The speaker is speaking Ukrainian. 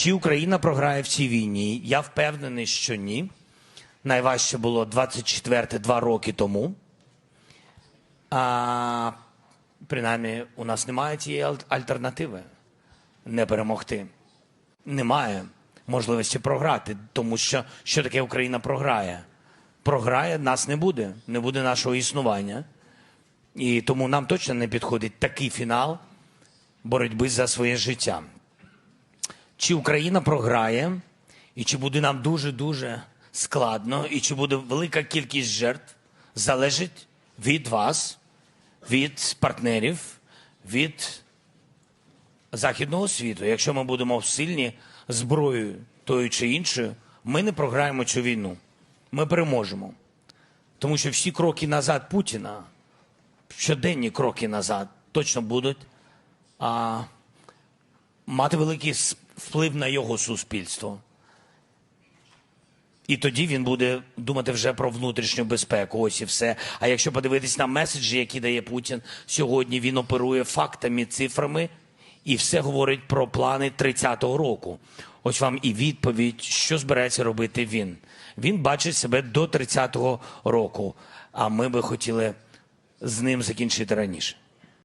Чи Україна програє в цій війні? Я впевнений, що ні. Найважче було 24 два роки тому. А, принаймні, у нас немає цієї альтернативи не перемогти. Немає можливості програти, тому що що таке Україна програє? Програє, нас не буде, не буде нашого існування. І тому нам точно не підходить такий фінал боротьби за своє життя. Чи Україна програє, і чи буде нам дуже-дуже складно, і чи буде велика кількість жертв, залежить від вас, від партнерів, від західного світу. Якщо ми будемо сильні зброєю тою чи іншою, ми не програємо цю війну. Ми переможемо. Тому що всі кроки назад Путіна, щоденні кроки назад, точно будуть а, мати великий вплив на його суспільство. І тоді він буде думати вже про внутрішню безпеку. Ось і все. А якщо подивитись на меседжі, які дає Путін сьогодні, він оперує фактами, цифрами і все говорить про плани 30-го року. Ось вам і відповідь, що збирається робити він. Він бачить себе до 30-го року. А ми би хотіли з ним закінчити раніше.